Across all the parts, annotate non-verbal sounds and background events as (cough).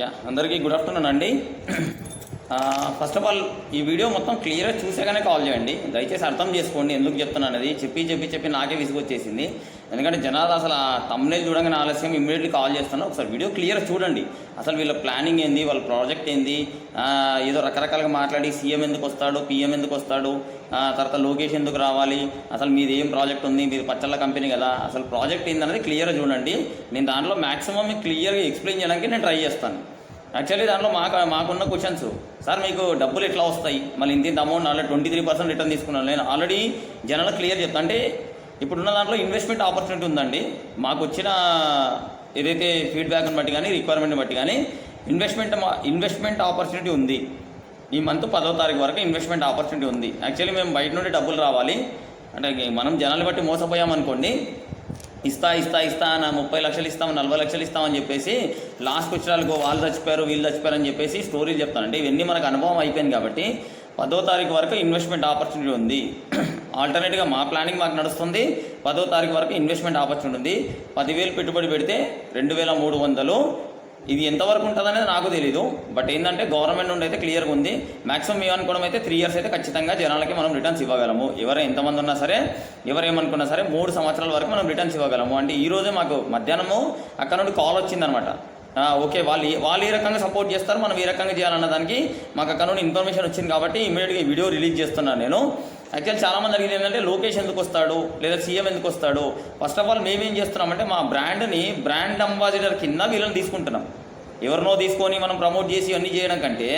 Yeah అందరికీ good afternoon అండి. First of all ఈ వీడియో మొత్తం క్లియర్గా చూసాకనే కాల్ చేయండి. దయచేసి అర్థం చేసుకోండి ఎందుకు చెప్తున్నాను అనేది. చెప్పి చెప్పి చెప్పి నాకే విసుగొచ్చేసింది. ఎందుకంటే జనాలు అసలు ఆ తమ్మునే చూడగానే ఆలస్యం ఇమ్మీడియట్లీ కాల్ చేస్తాను ఒకసారి వీడియో క్లియర్ చూడండి. అసలు వీళ్ళ ప్లానింగ్ ఏంది? వాళ్ళ ప్రాజెక్ట్ ఏంది? ఏదో రకరకాలుగా మాట్లాడి సీఎం ఎందుకు వస్తాడు? పిఎం ఎందుకు వస్తాడు? తర్వాత లోకేష్ ఎందుకు రావాలి? అసలు మీది ఏం ప్రాజెక్ట్ ఉంది? మీరు పచ్చళ్ళ కంపెనీ కదా. అసలు ప్రాజెక్ట్ ఏందనేది క్లియర్గా చూడండి. నేను దాంట్లో మ్యాక్సిమం క్లియర్గా ఎక్స్ప్లెయిన్ చేయడానికి నేను ట్రై చేస్తాను. యాక్చువల్లీ దాంట్లో మాకు మాకున్న క్వశ్చన్స్ సార్ మీకు డబ్బులు ఎట్లా వస్తాయి? మళ్ళీ ఇంత ఇంత amount already twenty three percent return తీసుకున్నాను. నేను ఆల్రెడీ జనాలకు క్లియర్ చెప్తా. అంటే ఇప్పుడున్న దాంట్లో ఇన్వెస్ట్మెంట్ ఆపర్చునిటీ ఉందండి. మాకు వచ్చిన ఏదైతే ఫీడ్బ్యాక్ని బట్టి కానీ రిక్వైర్మెంట్ని బట్టి కానీ ఇన్వెస్ట్మెంట్ ఇన్వెస్ట్మెంట్ ఆపర్చునిటీ ఉంది. ఈ మంత్ పదో తారీఖు వరకు ఇన్వెస్ట్మెంట్ ఆపర్చునిటీ ఉంది. యాక్చువల్లీ మేము బయట నుండి డబ్బులు రావాలి. అంటే మనం జనాలు బట్టి మోసపోయామనుకోండి ఇస్తా ఇస్తా ఇస్తా నా ముప్పై లక్షలు ఇస్తాం నలభై లక్షలు ఇస్తామని చెప్పేసి లాస్ట్ వచ్చిన వాళ్ళు చచ్చిపోయారు వీళ్ళు చచ్చిపోయారు అని చెప్పేసి స్టోరీలు చెప్తానండి. ఇవన్నీ మనకు అనుభవం అయిపోయింది కాబట్టి పదో తారీఖు వరకు ఇన్వెస్ట్మెంట్ ఆపర్చునిటీ ఉంది. (clears throat) ఆల్టర్నేట్గా మా ప్లానింగ్ మాకు నడుస్తుంది. పదో తారీఖు వరకు ఇన్వెస్ట్మెంట్ ఆపర్చునిటీ ఉంది. పదివేలు పెట్టుబడి పెడితే రెండు వేల మూడు వందలు ఇది ఎంతవరకు ఉంటుంది అనేది నాకు తెలియదు బట్ ఏంటంటే గవర్నమెంట్ నుండి అయితే క్లియర్గా ఉంది. మాక్సిమం ఏమనుకోవడం అయితే త్రీ ఇయర్స్ అయితే ఖచ్చితంగా జనాలకి మనం రిటర్న్స్ ఇవ్వగలము. ఎవరు ఎంతమంది ఉన్నా సరే ఎవరేమనుకున్నా సరే మూడు సంవత్సరాల వరకు మనం రిటర్న్స్ ఇవ్వగలము. అంటే ఈ రోజే మాకు మధ్యాహ్నము అక్కడ నుండి కాల్ వచ్చిందనమాట. ఓకే వాళ్ళు వాళ్ళు ఈ రకంగా సపోర్ట్ చేస్తారు మనం ఈ రకంగా చేయాలన్న దానికి మాకు అక్కడ నుండి ఇన్ఫర్మేషన్ వచ్చింది కాబట్టి ఇమీడియట్గా ఈ వీడియో రిలీజ్ చేస్తున్నాను నేను. యాక్చువల్ చాలా మంది అడిగింది ఏంటంటే లోకేష్ ఎందుకు వస్తాడు? లేదా సీఎం ఎందుకు వస్తాడు? ఫస్ట్ ఆఫ్ ఆల్ మేమేం చేస్తున్నామంటే మా బ్రాండ్ని బ్రాండ్ అంబాసిడర్ కింద వీళ్ళని తీసుకుంటున్నాం. ఎవరినో తీసుకొని మనం ప్రమోట్ చేసి అన్నీ చేయడం కంటే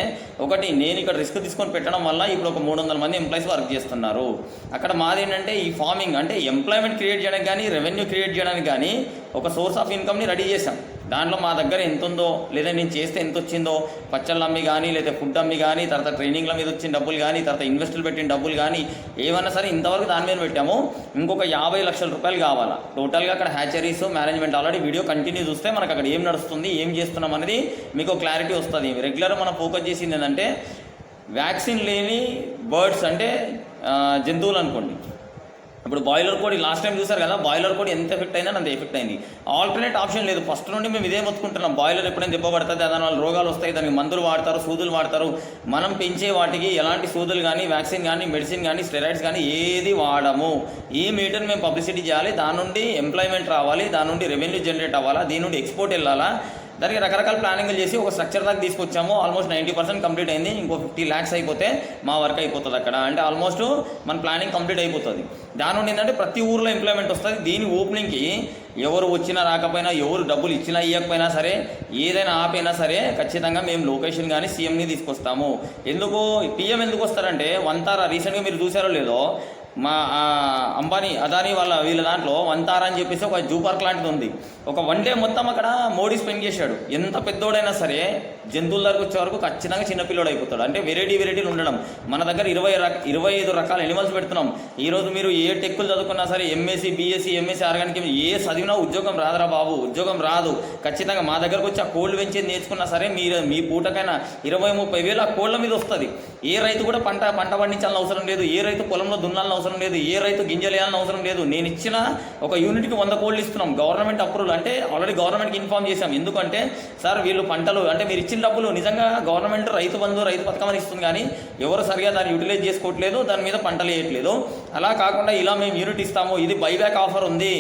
ఒకటి నేను ఇక్కడ రిస్క్ తీసుకొని పెట్టడం వల్ల ఇప్పుడు ఒక మూడు వందల మంది ఎంప్లాయీస్ వర్క్ చేస్తున్నారు. అక్కడ మాది ఏంటంటే ఈ ఫార్మింగ్ అంటే ఎంప్లాయ్మెంట్ క్రియేట్ చేయడానికి కానీ రెవెన్యూ క్రియేట్ చేయడానికి కానీ ఒక సోర్స్ ఆఫ్ ఇన్కమ్ని రెడీ చేశాం. దాంట్లో మా దగ్గర ఎంత ఉందో లేదా నేను చేస్తే ఎంత వచ్చిందో పచ్చళ్ళు అమ్మి కానీ లేదా ఫుడ్ అమ్మి కానీ తర్వాత ట్రైనింగ్ల మీద వచ్చిన డబ్బులు కానీ తర్వాత ఇన్వెస్టులు పెట్టిన డబ్బులు కానీ ఏమన్నా సరే ఇంతవరకు దాని మీద పెట్టాము. ఇంకొక యాభై లక్షల రూపాయలు కావాలా. టోటల్గా అక్కడ hatcheries management already video continue చూస్తే మనకు అక్కడ ఏం నడుస్తుంది ఏం చేస్తున్నాం అనేది మీకు క్లారిటీ వస్తుంది. రెగ్యులర్ మనం ఫోకస్ చేసింది ఏంటంటే వ్యాక్సిన్ లేని బర్డ్స్ అంటే జంతువులు అనుకోండి. ఇప్పుడు బాయిలర్ కోడి లాస్ట్ టైం చూసారు కదా బాయిలర్ కోడి ఎంత ఎఫెక్ట్ అయినా అంత ఎఫెక్ట్ అయింది. ఆల్టర్నేట్ ఆప్షన్ లేదు. ఫస్ట్ నుండి మేము ఇదే మొత్తుకుంటున్నాం. బాయిలర్ ఎప్పుడైనా దెబ్బపడుతుంది దాని వల్ల రోగాలు వస్తాయి దానికి మందులు వాడతారు సూదులు వాడతారు. మనం పెంచే వాటికి ఎలాంటి సూదులు కానీ వ్యాక్సిన్ కానీ మెడిసిన్ కానీ స్టెరాయిడ్స్ కానీ ఏది వాడము. ఈ మీటర్ మేము పబ్లిసిటీ చేయాలి. దాని నుండి ఎంప్లాయ్మెంట్ రావాలి దాని నుండి రెవెన్యూ జనరేట్ అవ్వాలా దీని నుండి ఎక్స్పోర్ట్ వెళ్ళాలా దానికి రకరకాల ప్లానింగ్లు చేసి ఒక స్ట్రక్చర్ దాకా తీసుకొచ్చాము. ఆల్మోస్ట్ నైంటీ పర్సెంట్ కంప్లీట్ అయింది. ఇంకో ఫిఫ్టీ ల్యాక్స్ అయిపోతే మా వర్క్ అయిపోతుంది అక్కడ. అంటే ఆల్మోస్ట్ మన ప్లానింగ్ కంప్లీట్ అయిపోతుంది. దాని నుండి ఏంటంటే ప్రతి ఊర్లో ఇంప్లిమెంట్ వస్తుంది. దీని ఓపెనింగ్కి ఎవరు వచ్చినా రాకపోయినా ఎవరు డబ్బులు ఇచ్చినా ఇవ్వకపోయినా సరే ఏదైనా ఆపైనా సరే ఖచ్చితంగా మేము లొకేషన్ కానీ సీఎంని తీసుకొస్తాము. ఎందుకు పిఎం ఎందుకు వస్తారంటే వంతారా రీసెంట్గా మీరు చూసారో లేదో మా అంబానీ అదానీ వాళ్ళ వీళ్ళ దాంట్లో వంతారా అని చెప్పేసి ఒక జూ పార్క్ లాంటిది ఉంది. ఒక వన్ డే మొత్తం అక్కడ మోడీ స్పెండ్ చేశాడు. ఎంత పెద్దోడైనా సరే జంతువుల దగ్గరకు వచ్చే వరకు ఖచ్చితంగా చిన్నపిల్లడు అయిపోతాడు. అంటే వెరైటీ వెరైటీలు ఉండడం. మన దగ్గర ఇరవై రక ఇరవై ఐదు రకాల ఎనిమల్స్ పెడుతున్నాం. ఈరోజు మీరు ఏ టెక్కులు చదువుకున్నా సరే M Sc B Sc M Sc organic ఏ చదివినా ఉద్యోగం రాదురా బాబు ఉద్యోగం రాదు. ఖచ్చితంగా మా దగ్గరకు వచ్చి ఆ కోళ్ళు పెంచేది నేర్చుకున్నా సరే మీరు మీ పూటకైనా ఇరవై ముప్పై వేలు ఆ కోళ్ళ మీద వస్తుంది. ఏ రైతు కూడా పంట పంట పండించాలని అవసరం లేదు. ఏ రైతు పొలంలో దున్నాలని అవసరం లేదు. ఏ రైతు గింజలు వేయాలని అవసరం లేదు. నేను ఇచ్చిన ఒక యూనిట్కి వంద కోళ్ళు ఇస్తున్నాం. గవర్నమెంట్ అప్రూవల్ అంటే ఆల్రెడీ గవర్నమెంట్కి ఇన్ఫార్మ్ చేశాం. ఎందుకంటే సార్ వీళ్ళు పంటలు అంటే మీరు ఇచ్చిన డబ్బులు నిజంగా గవర్నమెంట్ రైతు బంధు రైతు పథకం అని ఇస్తుంది కానీ ఎవరు సరిగా దాన్ని యూటిలైజ్ చేసుకోవట్లేదు దాని మీద పంటలు వేయట్లేదు. అలా కాకుండా ఇలా మేము యూనిట్ ఇస్తాము ఇది బైబ్యాక్ ఆఫర్ ఉంది.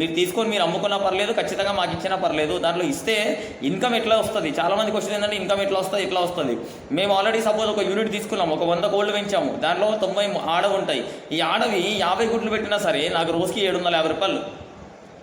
మీరు తీసుకొని మీరు అమ్ముకున్నా పర్లేదు ఖచ్చితంగా మాకు ఇచ్చినా పర్లేదు. దాంట్లో ఇస్తే ఇన్కమ్ ఎట్లా వస్తుంది? చాలా మంది క్వశ్చన్ ఏంటంటే ఇన్కమ్ ఎట్లా వస్తుంది ఎట్లా వస్తుంది? మేము ఆల్రెడీ సపోజ్ ఒక యూనిట్ తీసుకున్నాం ఒక వంద కోళ్ళు పెంచాము. దాంట్లో తొంభై ఆడ ఉంటాయి. ఈ ఆడవి యాభై గుడ్లు పెట్టినా సరే నాకు రోజుకి ఏడు వందల యాభై రూపాయలు.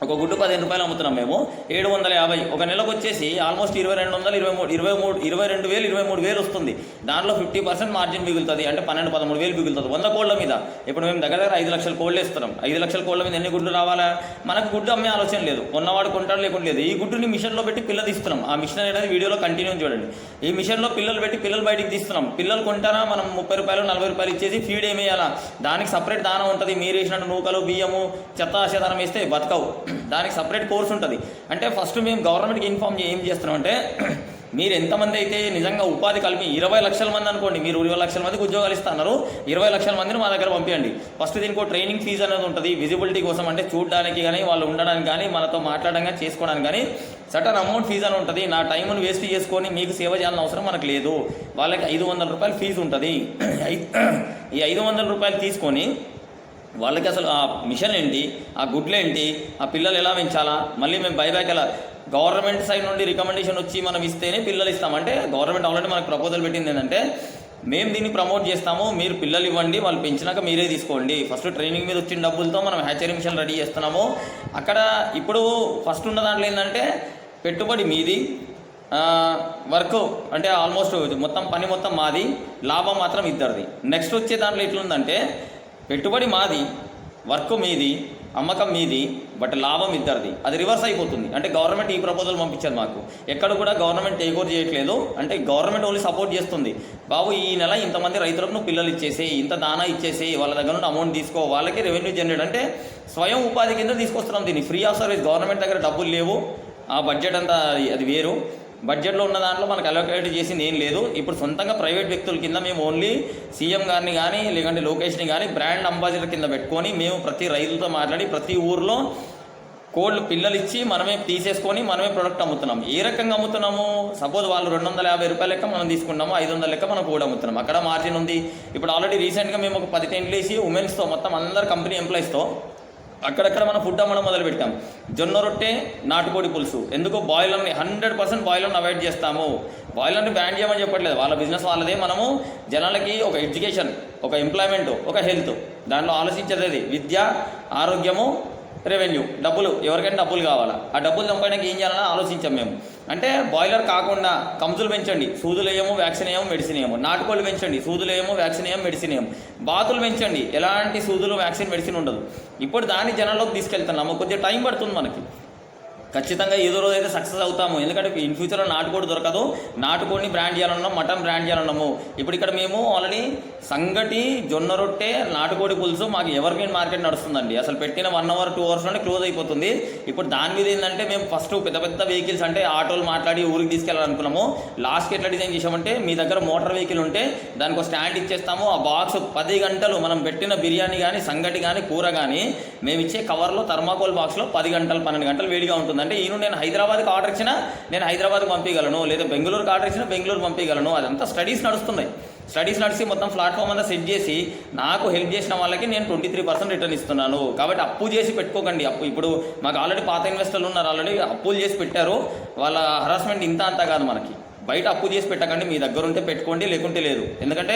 ఒక గుడ్డు పదిహేను రూపాయలు అమ్ముతున్నాం మేము. ఏడు వందల యాభై. ఒక నెలకు వచ్చేసి ఆల్మోస్ట్ ఇరవై రెండు వందలు ఇరవై మూడు ఇరవై మూడు ఇరవై రెండు వేలు ఇరవై మూడు వేలు వస్తుంది. దాంట్లో ఫిఫ్టీ పర్సెంట్ మార్జిన్ మిగులుతుంది. అంటే పన్నెండు పదమూడు వేలు మిగులుతుంది. వంద కోళ్ళ మీద. ఇప్పుడు మేము దగ్గర దగ్గర ఐదు లక్షల కోళ్ళు ఇస్తున్నాం ఐదు లక్షల కోళ్ళ మీద ఎన్ని గుడ్లు రావాలా? మనకు గుడ్డు అమ్మే ఆలోచన లేదు. ఉన్నవాడు కొంటాడు లేకుండా లేదు. ఈ గుడ్డుని మిషన్లో పెట్టి పిల్ల తీస్తున్నాం. ఆ మిషన్ అనేది వీడియోలో కంటిన్యూ చూడండి. ఈ మిషన్లో పిల్లలు పెట్టి పిల్లలు బయటికి తీస్తున్నాం. పిల్లలు కొంటారా? మనం ముప్పై రూపాయలు నలభై రూపాయలు ఇచ్చేసి ఫీడ్ ఏమి దానికి సపరేట్ దానం ఉంటుంది. మీరు వేసినట్టు నూకలు బియ్యము చెత్త ఆశదానం వేస్తే బతకవు. దానికి సపరేట్ కోర్స్ ఉంటుంది. అంటే ఫస్ట్ మేము గవర్నమెంట్కి ఇన్ఫామ్ ఏం చేస్తున్నాం అంటే (clears throat) మీరు ఎంతమంది అయితే నిజంగా ఉపాధి కలిపి ఇరవై లక్షల మంది అనుకోండి మీరు ఇరవై లక్షల మందికి ఉద్యోగాలు ఇస్తున్నారు ఇరవై లక్షల మందిని మా దగ్గర పంపించండి ఫస్ట్ దీనికి ట్రైనింగ్ ఫీజు అనేది ఉంటుంది. విజిబిలిటీ కోసం అంటే చూడడానికి కానీ వాళ్ళు ఉండడానికి కానీ మనతో మాట్లాడడం కానీ చేసుకోవడానికి కానీ సటన్ అమౌంట్ ఫీజు అని ఉంటుంది. నా టైంను వేస్ట్ చేసుకొని మీకు సేవ చేయాలని అవసరం మనకు లేదు. వాళ్ళకి ఐదు వందల రూపాయలు ఫీజు ఉంటుంది. (clears throat) ఐ- ఈ ఐదు వందల రూపాయలు తీసుకొని వాళ్ళకి అసలు ఆ మిషన్ ఏంటి? ఆ గుడ్లు ఏంటి? ఆ పిల్లలు ఎలా పెంచాలా? మళ్ళీ మేము బైబ్యాక్ ఎలా? గవర్నమెంట్ సైడ్ నుండి రికమెండేషన్ వచ్చి మనం ఇస్తేనే పిల్లలు ఇస్తామంటే గవర్నమెంట్ ఆల్రెడీ మనకు ప్రపోజల్ పెట్టింది ఏంటంటే మేము దీన్ని ప్రమోట్ చేస్తాము మీరు పిల్లలు ఇవ్వండి వాళ్ళు పెంచినాక మీరే తీసుకోండి. ఫస్ట్ ట్రైనింగ్ మీద వచ్చిన డబ్బులతో మనం హ్యాచరీ మిషన్ రెడీ చేస్తున్నాము. అక్కడ ఇప్పుడు ఫస్ట్ ఉన్న దాంట్లో ఏంటంటే పెట్టుబడి మీది వర్క్ అంటే ఆల్మోస్ట్ మొత్తం పని మొత్తం మాది లాభం మాత్రం ఇద్దరిది. నెక్స్ట్ వచ్చే దాంట్లో ఎట్లుందంటే పెట్టుబడి మాది వర్క్ మీది అమ్మకం మీది బట్ లాభం ఇద్దరిది. అది రివర్స్ అయిపోతుంది. అంటే గవర్నమెంట్ ఈ ప్రపోజల్ పంపించారు మాకు. ఎక్కడ కూడా గవర్నమెంట్ టేక్ ఓవర్ చేయట్లేదు. అంటే గవర్నమెంట్ ఓన్లీ సపోర్ట్ చేస్తుంది. బాబు ఈ నెల ఇంతమంది రైతులకు నువ్వు పిల్లలు ఇచ్చేసి ఇంత దానా ఇచ్చేసి వాళ్ళ దగ్గర నుండి అమౌంట్ తీసుకో వాళ్ళకి రెవెన్యూ జనరేట్. అంటే స్వయం ఉపాధి కింద తీసుకొస్తున్నాం దీన్ని. ఫ్రీ ఆఫ్ సర్వీస్ గవర్నమెంట్ దగ్గర డబ్బులు లేవు. ఆ బడ్జెట్ అంతా అది వేరు. బడ్జెట్లో ఉన్న దాంట్లో మనకు అలొకేట్ చేసింది ఏం లేదు. ఇప్పుడు సొంతంగా ప్రైవేట్ వ్యక్తుల కింద మేము ఓన్లీ సీఎం గారిని కానీ లేదంటే లోకేష్ని కానీ బ్రాండ్ అంబాసిడర్ కింద పెట్టుకొని మేము ప్రతి రైతులతో మాట్లాడి ప్రతి ఊర్లో కోళ్ళు పిల్లలు ఇచ్చి మనమే తీసేసుకొని మనమే ప్రొడక్ట్ అమ్ముతున్నాం. ఏ రకంగా అమ్ముతున్నాము? సపోజ్ వాళ్ళు రెండు వందల యాభై రూపాయల లెక్క మనం తీసుకున్నాము ఐదు వందల లెక్క మనం కూడా అమ్ముతున్నాం. అక్కడ మార్జిన్ ఉంది. ఇప్పుడు ఆల్రెడీ రీసెంట్గా మేము ఒక పది టెంట్లు వేసి ఉమెన్స్తో మొత్తం అందరు కంపెనీ ఎంప్లాయీస్తో అక్కడక్కడ మనం ఫుడ్ అమ్మడం మొదలు పెట్టాం. జొన్న రొట్టె నాటుకోడి పులుసు. ఎందుకు బాయిలర్ని హండ్రెడ్ పర్సెంట్ బాయిలర్ని అవాయిడ్ చేస్తాము. బాయిలర్ని బ్యాన్ చేయమని చెప్పట్లేదు. వాళ్ళ బిజినెస్ వాళ్ళదే. మనము జనాలకి ఒక ఎడ్యుకేషన్ ఒక ఎంప్లాయ్మెంట్ ఒక హెల్త్ దాంట్లో ఆలోచించేది అది. విద్య ఆరోగ్యము రెవెన్యూ డబ్బులు. ఎవరికైనా డబ్బులు కావాలా? ఆ డబ్బులు చంపడానికి ఏం చేయాలని ఆలోచించాం మేము. అంటే బాయిలర్ కాకుండా కంజులు పెంచండి. సూదులేయము వ్యాక్సిన్ ఏమో మెడిసిన్ ఏమో నాటుకోళ్ళు పెంచండి. సూదులేయము వ్యాక్సిన్ ఏమో మెడిసిన్ ఏమో బాతులు పెంచండి. ఎలాంటి సూదులు వ్యాక్సిన్ మెడిసిన్ ఉండదు. ఇప్పుడు దాన్ని జనాల్లోకి తీసుకెళ్తున్నాము కొద్దిగా టైం పడుతుంది మనకి. ఖచ్చితంగా ఏదో రోజు అయితే సక్సెస్ అవుతాము. ఎందుకంటే ఇన్ ఫ్యూచర్లో నాటుకోడి దొరకదు. నాటుకోడిని బ్రాండ్ చేయాలన్నాము మటన్ బ్రాండ్ చేయాలన్నాము. ఇప్పుడు ఇక్కడ మేము ఆల్రెడీ సంగటి జొన్న రొట్టె నాటుకోడి పులుసు మాకు ఎవరికైనా మార్కెట్ నడుస్తుందండి. అసలు పెట్టిన వన్ అవర్ టూ అవర్స్లోనే క్లోజ్ అయిపోతుంది. ఇప్పుడు దాని మీద ఏంటంటే మేము ఫస్ట్ పెద్ద పెద్ద వెహికల్స్ అంటే ఆటోలు మాట్లాడి ఊరికి తీసుకెళ్ళాలనుకున్నాము. లాస్ట్కి ఎట్లా డిజైన్ చేసామంటే మీ దగ్గర మోటార్ వెహికల్ ఉంటే దానికి ఒక స్టాండ్ ఇచ్చేస్తాము. ఆ బాక్స్ పది గంటలు మనం పెట్టిన బిర్యానీ కానీ సంగటి కానీ కూర కానీ మేము ఇచ్చే కవర్లో థర్మాకోల్ బాక్స్లో పది గంటలు పన్నెండు గంటలు వేడిగా ఉంటుంది అంటే ఈయన నేను హైదరాబాద్కి ఆర్డర్ ఇచ్చినా నేను హైదరాబాద్కి పంపించగలను లేదా బెంగళూరుకి ఆర్డర్ ఇచ్చినా బెంగళూరు పంపించగలను అదంతా స్టడీస్ నడుస్తున్నాయి. స్టడీస్ నడిచి మొత్తం ప్లాట్ఫామ్ అంతా సెట్ చేసి నాకు హెల్ప్ చేసిన వాళ్ళకి నేను ట్వంటీ త్రీ పర్సెంట్ రిటర్న్ ఇస్తున్నాను. కాబట్టి అప్పు చేసి పెట్టుకోకండి. అప్పు ఇప్పుడు మాకు ఆల్రెడీ పాత ఇన్వెస్టర్లు ఉన్నారు ఆల్రెడీ అప్పులు చేసి పెట్టారు. వాళ్ళ హరాస్మెంట్ ఇంత అంతా కాదు మనకి. బయట అప్పు చేసి పెట్టకండి మీ దగ్గర ఉంటే పెట్టుకోండి లేకుంటే లేదు. ఎందుకంటే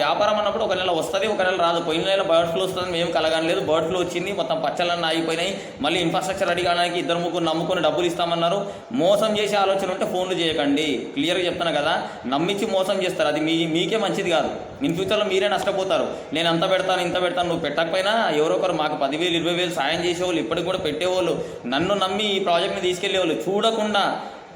వ్యాపారం అన్నప్పుడు ఒక నెల వస్తుంది ఒక నెల రాదు. పోయిన నెల బర్డ్ ఫ్లూ వస్తుంది మేము కలగాని లేదు. బర్డ్ ఫ్లూ వచ్చింది మొత్తం పచ్చలన్నీ ఆగిపోయినాయి. మళ్ళీ ఇన్ఫ్రాస్ట్రక్చర్ రెడీ కావడానికి ఇద్దరు ముగ్గురు నమ్ముకొని డబ్బులు ఇస్తామన్నారు. మోసం చేసే ఆలోచన ఉంటే ఫోన్లు చేయకండి. క్లియర్గా చెప్తాను కదా నమ్మించి మోసం చేస్తారు. అది మీ మీకే మంచిది కాదు. ఇన్ ఫ్యూచర్లో మీరే నష్టపోతారు. నేను అంత పెడతాను ఇంత పెడతాను నువ్వు పెట్టకపోయినా ఎవరో ఒకరు మాకు పదివేలు ఇరవై వేలు సాయం చేసేవాళ్ళు ఇప్పటికి కూడా పెట్టేవాళ్ళు. నన్ను నమ్మి ఈ ప్రాజెక్ట్ని తీసుకెళ్ళేవాళ్ళు. చూడకుండా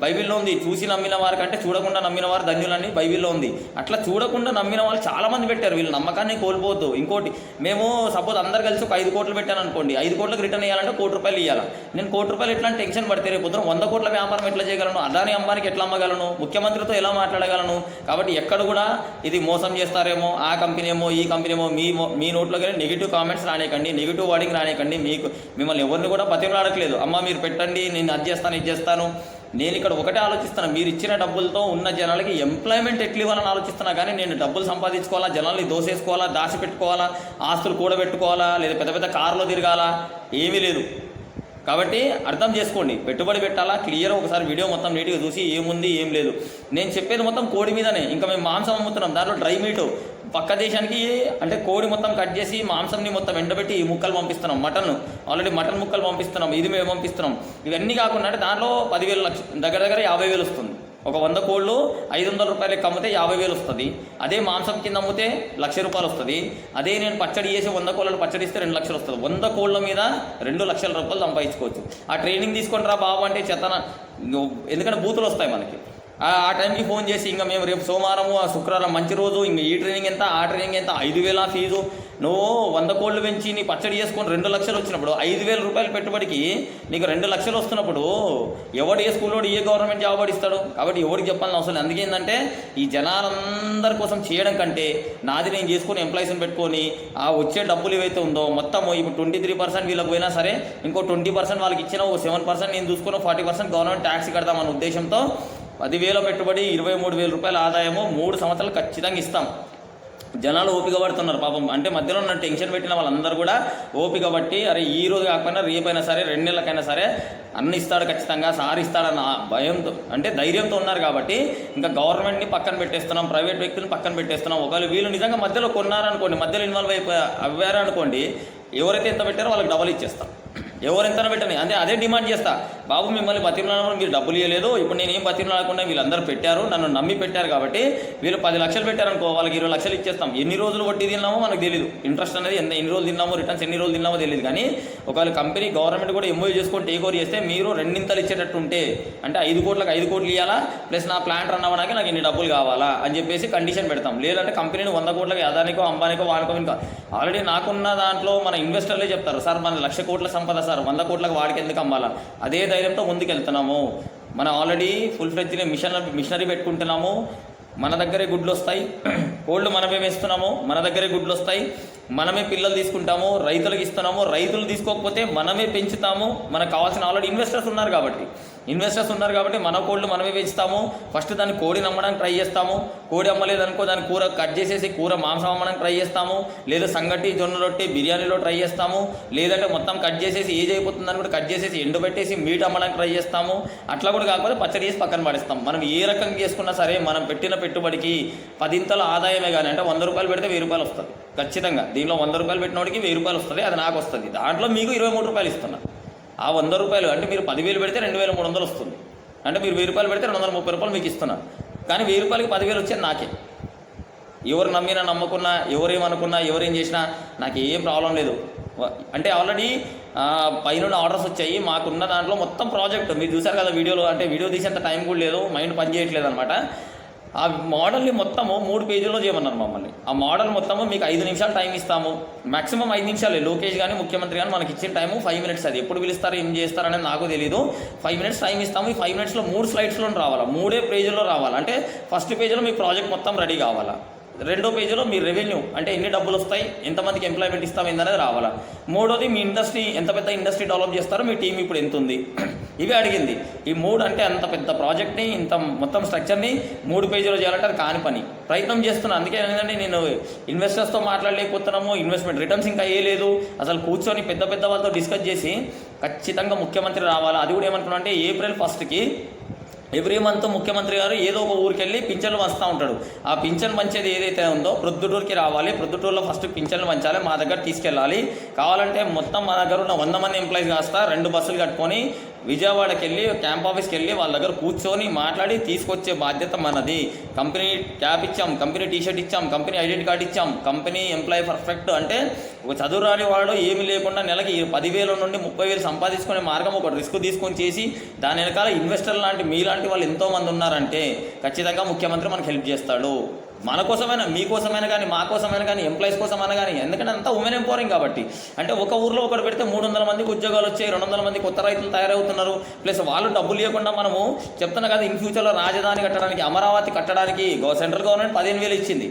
బైబిల్లో ఉంది చూసి నమ్మిన వారి కంటే చూడకుండా నమ్మిన వారు ధన్యులని బైబిల్లో ఉంది. అట్లా చూడకుండా నమ్మిన వాళ్ళు చాలా మంది పెట్టారు వీళ్ళు నమ్మకాన్ని కోల్పోవద్దు. ఇంకోటి మేము సపోజ్ అందరు కలిసి ఒక ఐదు కోట్లు పెట్టాను అనుకోండి ఐదు కోట్లకు రిటర్న్ ఇవ్వాలంటే కోటి రూపాయలు ఇవ్వాలి నేను కోటి రూపాయలు ఎట్లా టెన్షన్ పడితే రేపు పొద్దున వంద కోట్ల వ్యాపారం ఎట్లా చేయగలను? అదాని అంబానికి ఎట్లా అమ్మగలను? ముఖ్యమంత్రితో ఎలా మాట్లాడగలను? కాబట్టి ఎక్కడ కూడా ఇది మోసం చేస్తారేమో ఆ కంపెనీ ఏమో ఈ కంపెనీ ఏమో మీ మీ నోట్లోకి వెళ్ళి నెగిటివ్ కామెంట్స్ రానియకండి నెగిటివ్ వర్డింగ్ రానియకండి. మీకు మిమ్మల్ని ఎవరిని కూడా బతిమలాడట్లేదు అమ్మ మీరు పెట్టండి నేను అది చేస్తాను ఇది చేస్తాను. నేను ఇక్కడ ఒకటే ఆలోచిస్తాను మీరు ఇచ్చిన డబ్బులతో ఉన్న జనాలకి ఎంప్లాయ్మెంట్ ఎట్లు ఇవ్వాలని ఆలోచిస్తున్నా కానీ నేను డబ్బులు సంపాదించుకోవాలా జనాల్ని దోసేసుకోవాలా దాచి పెట్టుకోవాలా ఆస్తులు కూడబెట్టుకోవాలా లేదా పెద్ద పెద్ద కార్లో తిరగాలా? ఏమీ లేదు. కాబట్టి అర్థం చేసుకోండి పెట్టుబడి పెట్టాలా క్లియర్ ఒకసారి వీడియో మొత్తం నీట్గా చూసి ఏముంది ఏం లేదు. నేను చెప్పేది మొత్తం కోడి మీదనే ఇంకా మేము మాంసం అమ్ముతున్నాం దాంట్లో డ్రై మీటు. పక్క దేశానికి అంటే కోడి మొత్తం కట్ చేసి మాంసంని మొత్తం ఎండబెట్టి ఈ ముక్కలు పంపిస్తున్నాం మటన్ ఆల్రెడీ మటన్ ముక్కలు పంపిస్తున్నాం ఇది మేము పంపిస్తున్నాం. ఇవన్నీ కాకుండా అంటే దాంట్లో పదివేలు లక్ష దగ్గర దగ్గర యాభై వేలు వస్తుంది. ఒక వంద కోళ్ళు ఐదు వందల రూపాయలకి అమ్మితే యాభై వేలు వస్తుంది. అదే మాంసం కింద అమ్మితే లక్ష రూపాయలు వస్తుంది. అదే నేను పచ్చడి చేసి వంద కోళ్ళను పచ్చడి ఇస్తే రెండు లక్షలు వస్తుంది. వంద కోళ్ళ మీద రెండు లక్షల రూపాయలు సంపాదించుకోవచ్చు. ఆ ట్రైనింగ్ తీసుకొని రా బాబు అంటే చెత్తన ఎందుకంటే బూతులు వస్తాయి మనకి. ఆ టైంకి ఫోన్ చేసి ఇంకా మేము రేపు సోమవారం ఆ శుక్రవారం మంచి రోజు ఇంకా ఈ ట్రైనింగ్ ఎంత ఆ ట్రైనింగ్ ఎంత ఐదు వేల ఫీజు. నువ్వు వంద కోళ్ళు పెంచి నీ పచ్చడి చేసుకొని రెండు లక్షలు వచ్చినప్పుడు ఐదు వేల రూపాయలు పెట్టుబడికి నీకు రెండు లక్షలు వస్తున్నప్పుడు ఎవడు ఏ స్కూల్లో ఏ గవర్నమెంట్ జాబ్ ఇస్తాడు? కాబట్టి ఎవరికి చెప్పాలని అవసరం లేదు. అందుకే ఏంటంటే ఈ జనాలందరి కోసం చేయడం కంటే నాది నేను చేసుకుని ఎంప్లాయీస్ని పెట్టుకొని ఆ వచ్చే డబ్బులు ఏవైతే ఉందో మొత్తం ఇప్పుడు ట్వంటీ త్రీ పర్సెంట్ వీళ్ళకి పోయినా సరే ఇంకో ట్వంటీ పర్సెంట్ వాళ్ళకి ఇచ్చిన ఓ సెవెన్ పర్సెంట్ నేను చూసుకున్న ఫార్టీ పర్సెంట్ గవర్నమెంట్ ట్యాక్స్ కడదామన్న ఉద్దేశంతో పదివేల పెట్టుబడి ఇరవై మూడు వేల రూపాయల ఆదాయము మూడు సంవత్సరాలు ఖచ్చితంగా ఇస్తాం. జనాలు ఓపిక పడుతున్నారు పాపం. అంటే మధ్యలో ఉన్న టెన్షన్ పెట్టిన వాళ్ళందరూ కూడా ఓపిక పట్టి అరే ఈ రోజు కాకపోయినా రేపైనా సరే రెండు నెలలకైనా సరే అన్ని ఇస్తాడు ఖచ్చితంగా సార్ ఇస్తాడన్న భయంతో అంటే ధైర్యంతో ఉన్నారు కాబట్టి ఇంకా గవర్నమెంట్ని పక్కన పెట్టేస్తున్నాం ప్రైవేట్ వ్యక్తులను పక్కన పెట్టేస్తున్నాం. ఒకవేళ వీళ్ళు నిజంగా మధ్యలో కొన్నారనుకోండి మధ్యలో ఇన్వాల్వ్ అయిపోయి అవ్వారనుకోండి ఎవరైతే ఎంత పెట్టారో వాళ్ళకి డబల్ ఇచ్చేస్తాం. ఎవరు ఎంత పెట్టని? అంటే అదే డిమాండ్ చేస్తా. బాబు మిమ్మల్ని బతిమలాడమని మీరు డబ్బులు ఇవ్వలేదు ఇప్పుడు నేను ఏం బతిమలాడకుండా వీళ్ళందరూ పెట్టారు నన్ను నమ్మి పెట్టారు కాబట్టి వీళ్ళు పది లక్షలు పెట్టారనుకో వాళ్ళకి ఇరవై లక్షలు ఇచ్చేస్తాం. ఎన్ని రోజులు వడ్డీ తిన్నామో మనకు తెలియదు ఇంట్రెస్ట్ అనేది ఎంత ఎన్ని రోజులు తిన్నామో రిటర్న్స్ ఎన్ని రోజులు తిన్నామో తెలియదు కానీ ఒకవేళ కంపెనీ గవర్నమెంట్ కూడా ఎంఓయూ చేసుకొని టేక్ ఓవర్ చేస్తే మీరు రెండింతలు ఇచ్చేటట్టు ఉంటే అంటే ఐదు కోట్లకు ఐదు కోట్లు ఇవ్వాలా ప్లస్ నా ప్లాంట్ రన్ అవ్వడానికి నాకు ఇన్ని డబ్బులు కావాలా? అని చెప్పేసి కండిషన్ పెడతాం. లేదంటే కంపెనీని వంద కోట్లకు అదానికో అంబానికో వాడుకో ఇంకా ఆల్రెడీ నాకున్న దాంట్లో మన ఇన్వెస్టర్లే చెప్తారు సార్ మన లక్ష కోట్ల సంపద సార్ వంద కోట్లకు వాడికి ఎందుకు అమ్మాలా? అదే ధైర్యంతో ముందుకెళ్తున్నాము. మనం ఆల్రెడీ ఫుల్ ఫ్లెడ్జ్గా మిషన్ మిషనరీ పెట్టుకుంటున్నాము. మన దగ్గరే గుడ్లు వస్తాయి (clears throat) కోళ్ళు మనమే వేస్తున్నాము. మన దగ్గరే గుడ్లు వస్తాయి మనమే పిల్లలు తీసుకుంటాము. రైతులకు ఇస్తున్నాము. రైతులు తీసుకోకపోతే మనమే పెంచుతాము. మనకు కావాల్సిన ఆల్రెడీ ఇన్వెస్టర్స్ ఉన్నారు కాబట్టి. ఇన్వెస్టర్స్ ఉన్నారు కాబట్టి మన కోళ్ళు మనమే పెంచుతాము ఫస్ట్ దాన్ని కోడిని అమ్మడానికి ట్రై చేస్తాము. కోడి అమ్మలేదనుకో దాని కూర కట్ చేసేసి కూర మాంసం అమ్మడానికి ట్రై చేస్తాము. లేదా సంగటి జొన్న రొట్టె బిర్యానీలో ట్రై చేస్తాము. లేదంటే మొత్తం కట్ చేసేసి ఏజ్ అయిపోతుందని కూడా కట్ చేసేసి ఎండబెట్టేసి మీట్ అమ్మడానికి ట్రై చేస్తాము. అట్లా కూడా కాకపోతే పచ్చడి చేసి పక్కన పడేస్తాం. మనం ఏ రకంగా చేసుకున్నా సరే మనం పెట్టిన పెట్టుబడికి పదింతల ఆదాయమే కానీ అంటే వంద రూపాయలు పెడితే వెయ్యి రూపాయలు వస్తుంది. ఖచ్చితంగా. దీనిలో వంద రూపాయలు పెట్టినోడికి వెయ్యి రూపాయలు వస్తుంది. అది నాకు వస్తుంది. దాంట్లో మీకు ఇరవై మూడు రూపాయలు ఇస్తున్నా. ఆ వంద రూపాయలు అంటే మీరు పదివేలు పెడితే రెండు వేల మూడు వందలు వస్తుంది. అంటే మీరు వెయ్యి రూపాయలు పెడితే రెండు వందల ముప్పై రూపాయలు మీకు ఇస్తున్నాను కానీ వెయ్యి రూపాయలకి పదివేలు వచ్చేది నాకే. ఎవరు నమ్మినా నమ్మకున్నా ఎవరేమనుకున్నా ఎవరేం చేసినా నాకు ఏం ప్రాబ్లం లేదు. అంటే ఆల్రెడీ పైన ఆర్డర్స్ వచ్చాయి. మాకున్న దాంట్లో మొత్తం ప్రాజెక్ట్ మీరు చూసారు కదా వీడియోలో అంటే వీడియో తీసేంత టైం కూడా లేదు. మైండ్ పని చేయట్లేదు అనమాట ఆ మోడల్ని మొత్తము మూడు పేజీల్లో చేయమన్నారు మమ్మల్ని. ఆ మోడల్ మొత్తము మీకు ఐదు నిమిషాలు టైం ఇస్తాము. మాక్సిమం ఐదు నిమిషాలే. లోకేష్ కానీ ముఖ్యమంత్రి కానీ మనకి ఇచ్చిన టైము ఫైవ్ మినిట్స్ అది. ఎప్పుడు పిలుస్తారు ఏం చేస్తారు అనేది నాకు తెలియదు ఫైవ్ మినిట్స్ టైం ఇస్తాము. ఈ ఫైవ్ మినిట్స్లో మూడు స్లైడ్స్లో రావాలా? మూడే పేజీలో రావాలా? అంటే ఫస్ట్ పేజీలో మీ ప్రాజెక్ట్ మొత్తం రెడీ కావాలా? రెండో పేజీలో మీ రెవెన్యూ అంటే ఎన్ని డబ్బులు వస్తాయి ఎంతమందికి ఎంప్లాయ్మెంట్ ఇస్తాం ఏందనేది రావాలా. మూడోది మీ ఇండస్ట్రీ ఎంత పెద్ద ఇండస్ట్రీ డెవలప్ చేస్తారో మీ టీం ఇప్పుడు ఎంత ఉంది. (clears throat) ఇవి అడిగింది. ఈ మూడు అంటే అంత పెద్ద ప్రాజెక్ట్ని ఇంత మొత్తం స్ట్రక్చర్ని మూడు పేజీలో చేయాలంటే అది కాని పని. ప్రయత్నం చేస్తున్నాను అందుకే ఏంటంటే నేను ఇన్వెస్టర్స్తో మాట్లాడలేకపోతున్నాము ఇన్వెస్ట్మెంట్ రిటర్న్స్ ఇంకా వేయలేదు. లేదు అసలు కూర్చొని పెద్ద పెద్ద వాళ్ళతో డిస్కస్ చేసి ఖచ్చితంగా ముఖ్యమంత్రి రావాలా. అది కూడా ఏమనుకున్నా అంటే ఏప్రిల్ ఫస్ట్కి ఎవ్రీ మంత్ ముఖ్యమంత్రి గారు ఏదో ఒక ఊరికి వెళ్ళి పింఛన్లు పంచుతూ ఉంటాడు. ఆ పింఛన్ పంచేది ఏదైతే ఉందో ప్రొద్దుటూరుకి రావాలి. ప్రొద్దుటూరులో ఫస్ట్ పింఛన్లు పంచాలి. మా దగ్గర తీసుకెళ్ళాలి. కావాలంటే మొత్తం మా దగ్గర ఉన్న వంద మంది ఎంప్లాయీస్ కాస్త రెండు బస్సులు కట్టుకొని విజయవాడకి వెళ్ళి క్యాంప్ ఆఫీస్కి వెళ్ళి వాళ్ళ దగ్గర కూర్చొని మాట్లాడి తీసుకొచ్చే బాధ్యత మనది. కంపెనీ ట్యాబ్ ఇచ్చాం కంపెనీ టీషర్ట్ ఇచ్చాం కంపెనీ ఐడెంటి కార్డు ఇచ్చాం కంపెనీ ఎంప్లాయీ పర్ఫెక్ట్ అంటే ఒక చదువు రాని వాడు ఏమీ లేకుండా నెలకి పదివేల నుండి ముప్పై వేలు సంపాదించుకునే మార్గం ఒక రిస్క్ తీసుకొని చేసి దాని వెనకాల ఇన్వెస్టర్ లాంటి మీలాంటి వాళ్ళు ఎంతోమంది ఉన్నారంటే ఖచ్చితంగా ముఖ్యమంత్రి మనకు హెల్ప్ చేస్తాడు. మన కోసమైనా మీకోసమైనా కానీ మా కోసమైనా కానీ ఎంప్లాయీస్ కోసమైనా కానీ ఎందుకంటే అంతా ఉమెన్ ఎంపవరింగ్ కాబట్టి. అంటే ఒక ఊర్లో ఒకటి పెడితే మూడు వందల మందికి ఉద్యోగాలు వచ్చాయి రెండు వందల మంది కొత్త రైతులు తయారవుతున్నారు. ప్లస్ వాళ్ళు డబ్బులు ఇవ్వకుండా మనము చెప్తున్నా కదా ఇన్ ఫ్యూచర్లో రాజధాని కట్టడానికి అమరావతి కట్టడానికి సెంట్రల్ గవర్నమెంట్ పదిహేను వేలు ఇచ్చింది.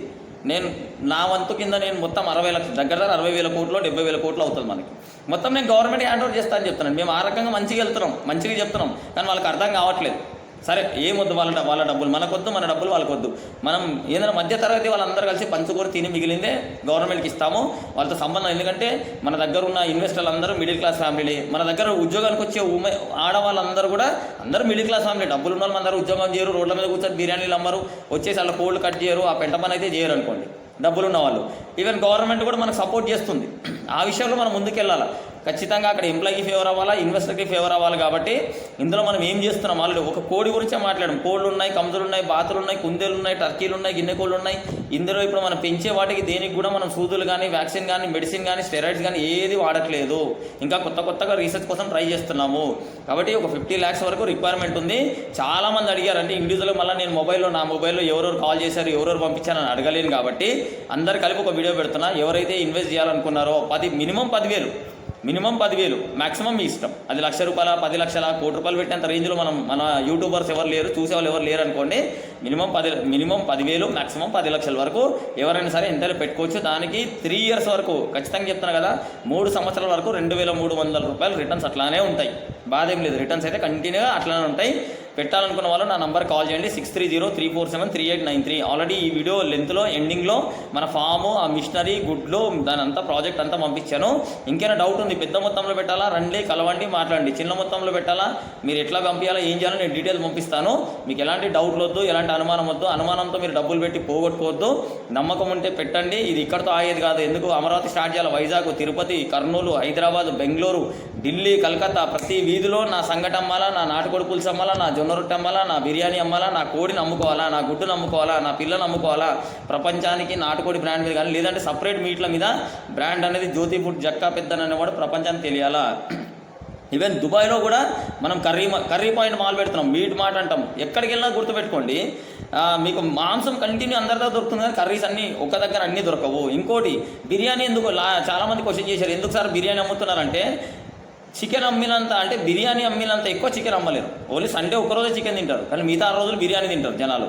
నేను నా వంతు కింద నేను మొత్తం అరవై లక్షలు దగ్గర దగ్గర అరవై వేల కోట్లు డెబ్బై వేల కోట్లు అవుతుంది మనకి. మొత్తం నేను గవర్నమెంట్ హ్యాండ్ ఓవర్ చేస్తానని చెప్తున్నాను. మేము ఆ రకంగా మంచిగా వెళ్తున్నాం మంచిగా చెప్తున్నాం. కానీ వాళ్ళకి అర్థం కావట్లేదు. సరే ఏమొద్దు వాళ్ళ వాళ్ళ డబ్బులు? మనకొద్దు మన డబ్బులు వాళ్ళకొద్దు. మనం ఏదైనా మధ్య తరగతి వాళ్ళందరూ కలిసి పంచుకొని తిని మిగిలిందే గవర్నమెంట్కి ఇస్తాము. వాళ్ళతో సంబంధం ఎందుకంటే మన దగ్గర ఉన్న ఇన్వెస్టర్లు అందరూ మిడిల్ క్లాస్ ఫ్యామిలీ మన దగ్గర ఉద్యోగానికి వచ్చే ఉమె ఆడవాళ్ళందరూ కూడా అందరూ మిడిల్ క్లాస్ ఫ్యామిలీ డబ్బులు ఉన్న వాళ్ళు అందరూ ఉద్యోగం చేయరు రోడ్ల మీద కూర్చొని బిర్యానీలు అమ్మరు వచ్చేసి వాళ్ళ కోళ్ళు కట్ చేయరు ఆ పెంట పని అయితే చేయరు అనుకోండి. డబ్బులు ఉన్న వాళ్ళు. ఈవెన్ గవర్నమెంట్ కూడా మనకు సపోర్ట్ చేస్తుంది. (clears throat) ఆ విషయంలో మనం ముందుకెళ్ళాలి? ఖచ్చితంగా అక్కడ ఎంప్లాయీకి ఫేవర్ అవ్వాలా ఇన్వెస్టర్కి ఫేవర్ అవ్వాలి కాబట్టి ఇందులో మనం ఏం చేస్తున్నాం? ఆల్రెడీ ఒక కోడి గురించే మాట్లాడడం. కోళ్ళు ఉన్నాయి కంజులు ఉన్నాయి బాతులు ఉన్నాయి కుందేలు ఉన్నాయి టర్కీలు ఉన్నాయి గిన్నె కోళ్ళు ఉన్నాయి. ఇందులో ఇప్పుడు మనం పెంచే వాటికి దేనికి కూడా మనం సూదులు కానీ వ్యాక్సిన్ కానీ మెడిసిన్ కానీ స్టెరాయిడ్స్ కానీ ఏది వాడట్లేదు. ఇంకా కొత్త కొత్తగా రీసెర్చ్ కోసం ట్రై చేస్తున్నాము. కాబట్టి ఒక ఫిఫ్టీ ల్యాక్స్ వరకు రిక్వైర్మెంట్ ఉంది. చాలా మంది అడిగారు అంటే ఇండివిజువల్ మళ్ళీ నేను మొబైల్లో నా మొబైల్లో ఎవరెవరు కాల్ చేశారు ఎవరెవరు పంపించారని అడగలేను కాబట్టి అందరు కలిపి ఒక వీడియో పెడుతున్నా. ఎవరైతే ఇన్వెస్ట్ చేయాలనుకున్నారో పది మినిమం పదివేలు. మినిమం పదివేలు మాక్సిమం మీ ఇష్టం. అది లక్ష రూపాయల పది లక్షల కోటి రూపాయలు పెట్టేంత రేంజ్లో మనం మన యూట్యూబర్స్ ఎవరు లేరు చూసే వాళ్ళు ఎవరు లేరు అనుకోండి మినిమం పది మినిమం పదివేలు మాక్సిమం పది లక్షల వరకు ఎవరైనా సరే ఎంతలో పెట్టుకోవచ్చు. దానికి త్రీ ఇయర్స్ వరకు ఖచ్చితంగా చెప్తున్నా కదా మూడు సంవత్సరాల వరకు రెండు వేల మూడు వందల రూపాయలు రిటర్న్స్ అట్లానే ఉంటాయి. బాధ ఏం లేదు రిటర్న్స్ అయితే కంటిన్యూగా అట్లానే ఉంటాయి. పెట్టాలనుకున్న వాళ్ళు నా నంబర్ కాల్ చేయండి. Six three zero three four seven three eight nine three. Already ఈ వీడియో లెంత్లో ఎండింగ్లో మన ఫాము ఆ మిషనరీ గుడ్లు దాని అంతా ప్రాజెక్ట్ అంతా పంపించాను. ఇంకేమైనా డౌట్ ఉంది పెద్ద మొత్తంలో పెట్టాలా? రండి కలవండి మాట్లాడండి. చిన్న మొత్తంలో పెట్టాలా? మీరు ఎట్లా పంపించాలా? ఏం చేయాలో నేను డీటెయిల్స్ పంపిస్తాను. మీకు ఎలాంటి డౌట్లు వద్దు ఎలాంటి అనుమానం వద్దు అనుమానంతో మీరు డబ్బులు పెట్టి పోగొట్టుకోవద్దు. నమ్మకం ఉంటే పెట్టండి. ఇది ఇక్కడతో ఆగేది కాదు. ఎందుకు? అమరావతి స్టార్ట్ చేయాలి? వైజాగ్ తిరుపతి కర్నూలు హైదరాబాద్ బెంగళూరు ఢిల్లీ కలకత్తా ప్రతి వీధిలో నా సంఘటమ్మాల నా నాటుకోడి పులుసు నా జొన్న రొట్టె అమ్మాలా నా బిర్యానీ అమ్మాలా నా కోడిని అమ్ముకోవాలా నా గుడ్డును అమ్ముకోవాలా నా పిల్లని అమ్ముకోవాలా ప్రపంచానికి నాటుకోడి బ్రాండ్ మీద కానీ లేదంటే సపరేట్ మీట్ల మీద బ్రాండ్ అనేది జ్యోతి ఫుడ్ జక్కా పెద్దనని కూడా ప్రపంచానికి తెలియాలా? ఈవెన్ దుబాయ్లో కూడా మనం కర్రీ మా- కర్రీ పాయింట్ మాల్ పెడుతున్నాం మీట్ మాట అంటాం. ఎక్కడికి వెళ్ళినా గుర్తుపెట్టుకోండి. మీకు మాంసం కంటిన్యూ అందరితో దొరుకుతుంది కానీ కర్రీస్ అన్నీ ఒక దగ్గర అన్నీ దొరకవు. ఇంకోటి బిర్యానీ ఎందుకు లా చాలామంది క్వశ్చన్ చేశారు ఎందుకు సార్ బిర్యానీ అమ్ముతున్నారంటే చికెన్ అమ్మినంత అంటే బిర్యానీ అమ్మినంత ఎక్కువ చికెన్ అమ్మలేరు. ఓన్లీ సండే ఒక్కరోజే చికెన్ తింటారు. కానీ మిగతా ఆరు రోజులు బిర్యానీ తింటారు జనాలు.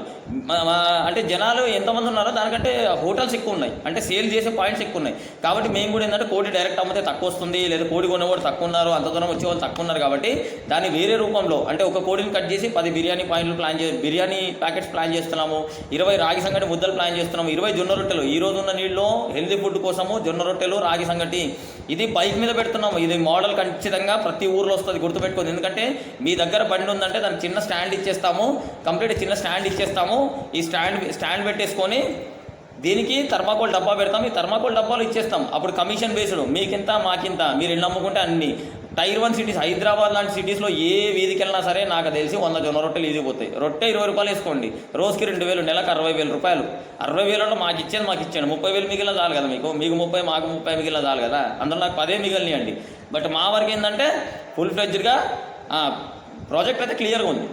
అంటే జనాలు ఎంతమంది ఉన్నారో దానికంటే హోటల్స్ ఎక్కువ ఉన్నాయి. అంటే సేల్ చేసే పాయింట్స్ ఎక్కువ ఉన్నాయి. కాబట్టి మేము కూడా ఏంటంటే కోడి డైరెక్ట్ అమ్మితే తక్కువ వస్తుంది లేదా కోడి కొనేవాడు తక్కువ ఉన్నారు అంత దూరం వచ్చే వాళ్ళు తక్కువ ఉన్నారు కాబట్టి దాన్ని వేరే రూపంలో అంటే ఒక కోడిని కట్ చేసి పది బిర్యానీ పాయింట్లు ప్లాన్ చే బిర్యానీ ప్యాకెట్స్ ప్లాన్ చేస్తున్నాము ఇరవై రాగి సంగటి ముద్దలు ప్లాన్ చేస్తున్నాము ఇరవై జొన్న రొట్టెలు. ఈ రోజు ఉన్న నీళ్ళు హెల్దీ ఫుడ్ కోసము జొన్న రొట్టెలు రాగి సంగటి. ఇది బైక్ మీద పెడుతున్నాము. ఇది మోడల్ ఖచ్చితంగా ప్రతి ఊర్లో వస్తుంది గుర్తుపెట్టుకోండి. ఎందుకంటే మీ దగ్గర బండి ఉందంటే దానికి చిన్న స్టాండ్ ఇచ్చేస్తాము. కంప్లీట్ చిన్న స్టాండ్ ఇచ్చేస్తాము. ఈ స్టాండ్ స్టాండ్ పెట్టేసుకొని దీనికి థర్మాకోల్ డబ్బా పెడతాం. ఈ థర్మాకోల్ డబ్బాలు ఇచ్చేస్తాం. అప్పుడు కమిషన్ బేస్డ్. మీకింత మాకింత. మీరు ఎన్ని అమ్ముకుంటే అన్ని. టైర్ వన్ సిటీస్ హైదరాబాద్ లాంటి సిటీస్లో ఏ వీధికి వెళ్ళినా సరే నాకు తెలిసి వంద జొన్న రొట్టెలు ఈజీ పోతాయి. రొట్టె ఇరవై రూపాయలు వేసుకోండి. రోజుకి రెండు వేలు నెలకు అరవై వేల రూపాయలు. అరవై వేలలో మాకు ఇచ్చేది మాకు ఇచ్చాను ముప్పై వేలు మిగిలిన చాలు కదా మీకు. మీకు ముప్పై మాకు ముప్పై మిగిలిన చాలు కదా. అందులో నాకు పదే మిగిలినాయండి. బట్ మా వరకు ఏంటంటే ఫుల్ ఫ్లెడ్జ్డ్గా ప్రాజెక్ట్ అయితే క్లియర్గా ఉంది.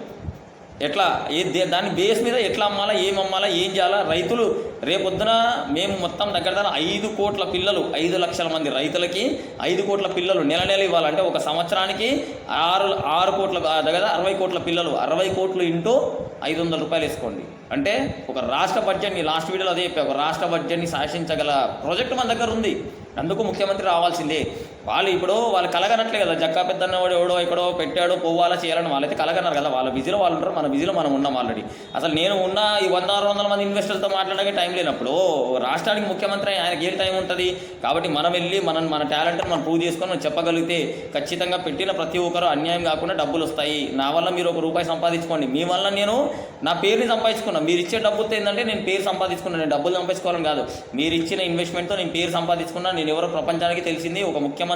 ఎట్లా ఏ దే- దాని బేస్ మీద ఎట్లా అమ్మాలా ఏం అమ్మాలా ఏం చేయాలా రైతులు రేపొద్దున మేము మొత్తం దగ్గర దగ్గర ఐదు కోట్ల పిల్లలు ఐదు లక్షల మంది రైతులకి ఐదు కోట్ల పిల్లలు నెల నెల ఇవ్వాలంటే ఒక సంవత్సరానికి ఆరు ఆరు కోట్ల దగ్గర అరవై కోట్ల పిల్లలు అరవై కోట్లు ఇంటూ ఐదు వందల రూపాయలు వేసుకోండి. అంటే ఒక రాష్ట్ర బడ్జెట్ని లాస్ట్ వీడియోలో అదే చెప్పా ఒక రాష్ట్ర బడ్జెట్ని శాసించగల ప్రాజెక్ట్ మన దగ్గర ఉంది. అందుకు ముఖ్యమంత్రి రావాల్సిందే. వాళ్ళు ఇప్పుడు వాళ్ళు కలగనట్లే కదా. జక్కా పెద్దన్నవాడు ఎవడో ఎక్కడో పెట్టాడో పోవాలా చేయాలని వాళ్ళైతే కలగన్నారు కదా. వాళ్ళ బిజీలో వాళ్ళు ఉంటారు మన బిజీలో మనం ఉన్నాం ఆల్రెడీ అసలు నేను ఉన్న ఈ వంద ఆరు వందల మంది ఇన్వెస్టర్లతో మాట్లాడడానికి టైం లేనప్పుడు రాష్ట్రానికి ముఖ్యమంత్రి ఆయనకి ఏం టైం ఉంటుంది? కాబట్టి మనం వెళ్ళి మనం మన టాలెంట్ మనం ప్రూవ్ చేసుకొని మనం చెప్పగలిగితే ఖచ్చితంగా పెట్టిన ప్రతి ఒక్కరు అన్యాయం కాకుండా డబ్బులు వస్తాయి. నా వల్ల మీరు ఒక రూపాయి సంపాదించుకోండి. మీ వల్ల నేను నా పేరుని సంపాదించుకున్నా. మీరు ఇచ్చే డబ్బుతో ఏంటంటే నేను పేరు సంపాదించుకున్నాను నేను డబ్బులు సంపాదించుకోవాలని కాదు. మీరు ఇచ్చిన ఇన్వెస్ట్మెంట్తో నేను పేరు సంపాదించుకున్నా. నేను ఎవరో ప్రపంచానికి తెలిసింది. ఒక ముఖ్యమంత్రి